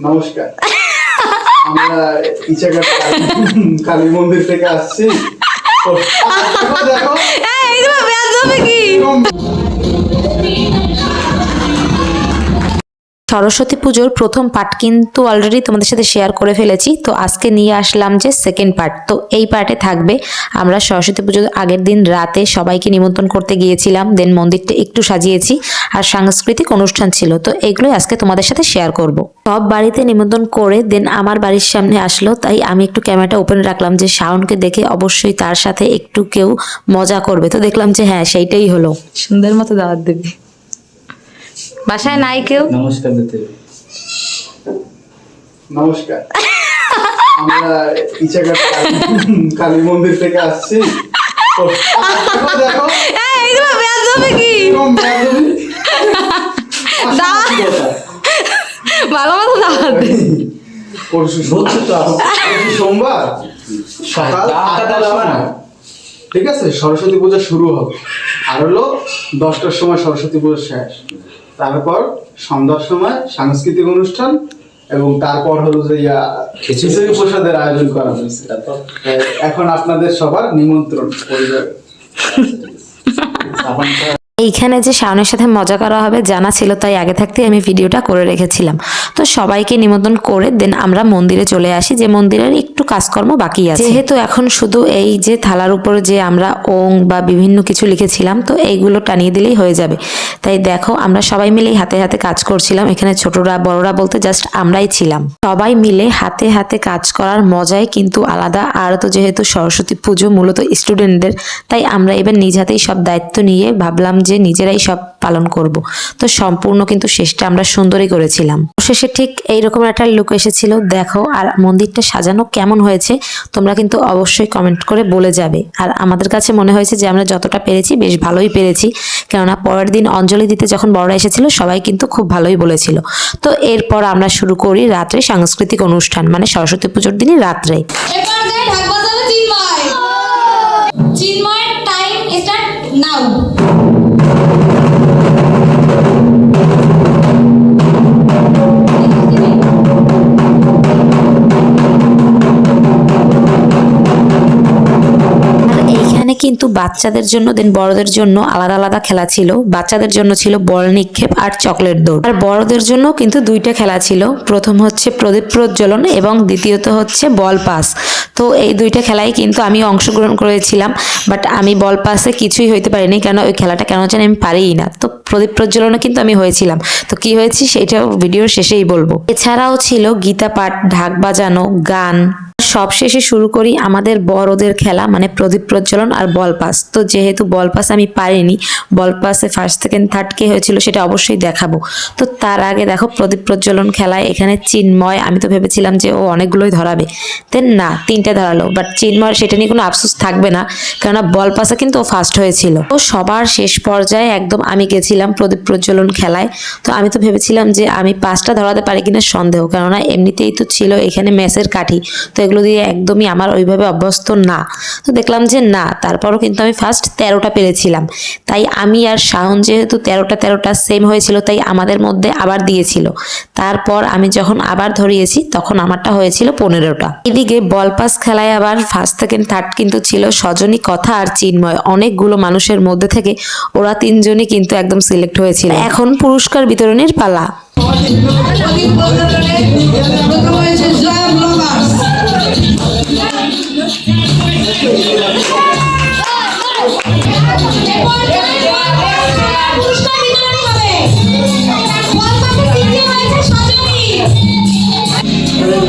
নমস্কার। আমরা ইচাঘাট কালী- মন্দির থেকে আসছি। দেখো, সরস্বতী পুজোর প্রথম পার্ট কিন্তু অলরেডি তোমাদের সাথে শেয়ার করে ফেলেছি। তো আজকে নিয়ে আসলাম যে সেকেন্ড পার্ট তো এই পার্টে থাকবে, আমরা সরস্বতী পুজোর আগের দিন রাতে সবাইকে নিমন্ত্রণ করতে গিয়েছিলাম দেন মন্দিরটা একটু সাজিয়েছি, আর সাংস্কৃতিক অনুষ্ঠান ছিল। তো এগুলোই আজকে তোমাদের সাথে শেয়ার করব। সব বাড়িতে নিমন্ত্রণ করে দেন আমার বাড়ির সামনে আসলো, তাই আমি একটু ক্যামেরাটা ওপেন রাখলাম যে শাওনকে দেখে অবশ্যই তার সাথে একটু কেউ মজা করবে। তো দেখলাম যে হ্যাঁ সেইটাই হলো। সুন্দর মতো দাওয়াত দেবে। বাসায় নাই কেউ? নমস্কার দিতে। নমস্কার। আমরা ইচাঘাট কালী- কালী মন্দির থেকে আসছি। দেখো, কি? ভালো মতো দাওয়াত পরশু সোমবার। সকাল সময়। ঠিক আছে? সরস্বতী পূজা শুরু হবে। আর হলো দশটার সময় সরস্বতী পূজা শেষ। তারপর সন্ধ্যার সময় সাংস্কৃতিক অনুষ্ঠান এবং তারপর হলো যে ইয়া খিচুড়ি প্রসাদের আয়োজন করা হয়েছে। এখন আপনাদের সবার নিমন্ত্রণ পরিবার। এইখানে যে শাওনের সাথে মজা করা হবে, জানা ছিল তাই আগে থাকতে আমি ভিডিওটা করে রেখেছিলাম। তো সবাইকে নিমন্ত্রণ করে দেন আমরা মন্দিরে চলে আসি, যে মন্দিরের একটু কাজকর্ম বাকি আছে। যেহেতু এখন শুধু এই যে থালার উপর যে আমরা ওং বা বিভিন্ন কিছু লিখেছিলাম, তো এইগুলো টানিয়ে দিলেই হয়ে যাবে। তাই দেখো, আমরা সবাই মিলেই হাতে হাতে কাজ করছিলাম। এখানে ছোটরা, বড়রা বলতে জাস্ট আমরাই ছিলাম। সবাই মিলে হাতে হাতে কাজ করার মজাই কিন্তু আলাদা। আর তো যেহেতু সরস্বতী পুজো মূলত স্টুডেন্টদের তাই আমরা এবার নিজ হাতেই সব দায়িত্ব নিয়ে ভাবলাম যে নিজেরাই সব পালন করব। তো সম্পূর্ণ কিন্তু শেষটা আমরা সুন্দরই করেছিলাম। শেষে ঠিক এইরকম একটা লুক এসেছিল, দেখো, আর মন্দিরটা সাজানো কেমন হয়েছে, তোমরা কিন্তু অবশ্যই কমেন্ট করে বলে যাবে। আর আমাদের কাছে মনে হয়েছে যে আমরা যতটা পেরেছি, বেশ ভালোই পেরেছি। কেননা পরের দিন অঞ্জলি দিতে যখন বড়রা এসেছিল, সবাই কিন্তু খুব ভালোই বলেছিল। তো এরপর আমরা শুরু করি রাত্রে সাংস্কৃতিক অনুষ্ঠান মানে সরস্বতী পুজোর দিনই রাত্রে। কিন্তু বাচ্চাদের জন্য দেন বড়দের জন্য আলাদা আলাদা খেলা ছিল। বাচ্চাদের জন্য ছিল বল নিক্ষেপ আর চকলেট দৌড়। আর বড়দের জন্য কিন্তু দুইটা খেলা ছিল। প্রথম হচ্ছে প্রদীপ প্রজ্বলন এবং দ্বিতীয়ত হচ্ছে বল পাস। তো এই দুইটা খেলায় কিন্তু আমি অংশগ্রহণ করেছিলাম বাট আমি বল পাসে কিছুই হইতে পারিনি, কেন ওই খেলাটা কেন জানি আমি পারিই না। তো প্রদীপ প্রজ্বলনে কিন্তু আমি হয়েছিলাম। তো কি হয়েছে সেটা ভিডিওর শেষেই বলব। এছাড়াও ছিল গীতা পাঠ ঢাক বাজানো, গান। সব শেষে শুরু করি আমাদের বড়দের খেলা মানে প্রদীপ প্রজ্বলন আর বল পাস। তো যেহেতু বল পাস আমি পারিনি, বল পাসে ফার্স্ট সেকেন্ড থার্ড কে হয়েছিল সেটা অবশ্যই দেখাবো। তো তার আগে দেখো প্রদীপ প্রজ্বলন খেলায় এখানে চিন্ময়, আমি তো ভেবেছিলাম যে ও অনেকগুলোই ধরাবে। দেন না, তিনটে ধরালো বাট চিন্ময় সেটা নিয়ে কোনো আফসোস থাকবে না, কেননা বল পাসে কিন্তু ও ফার্স্ট হয়েছিল। তো সবার শেষ পর্যায়ে একদম আমি গেছিলাম প্রদীপ প্রজ্বলন খেলায়। তো আমি তো ভেবেছিলাম যে আমি পাঁচটা ধরাতে পারি কিনা সন্দেহ, কেননা এমনিতেই তো ছিল এখানে মেসের কাঠি। তো এগুলো দিয়ে একদমই আমার ওইভাবে অভ্যস্ত না। তো দেখলাম যে না, তারপরও কিন্তু আমি ফার্স্ট তেরোটা পেরেছিলাম। তাই আমি আর শাহন যেহেতু তেরোটা তেরোটা সেম হয়েছিল, তাই আমাদের মধ্যে আবার দিয়েছিল। তারপর আমি যখন আবার ধরিয়েছি, তখন আমারটা হয়েছিল পনেরোটা। এদিকে বল পাস খেলায় আবার ফার্স্ট সেকেন্ড থার্ড কিন্তু ছিল সজনী কথা আর চিন্ময়। অনেকগুলো মানুষের মধ্যে থেকে ওরা তিনজনই কিন্তু একদম সিলেক্ট হয়েছিল। এখন পুরস্কার বিতরণের পালা।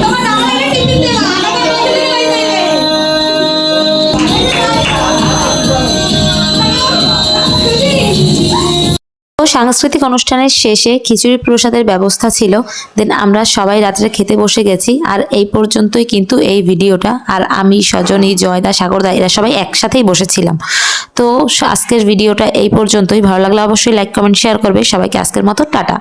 প্রথম সাংস্কৃতিক অনুষ্ঠানের শেষে খিচুড়ি প্রসাদের ব্যবস্থা ছিল। দেন আমরা সবাই রাত্রে খেতে বসে গেছি। আর এই পর্যন্তই কিন্তু এই ভিডিওটা। আর আমি, সজনী, জয়দা, সাগরদা, এরা সবাই একসাথেই বসেছিলাম। তো আজকের ভিডিওটা এই পর্যন্তই। ভালো লাগলে অবশ্যই লাইক কমেন্ট শেয়ার করবে। সবাইকে আজকের মতো টাটা।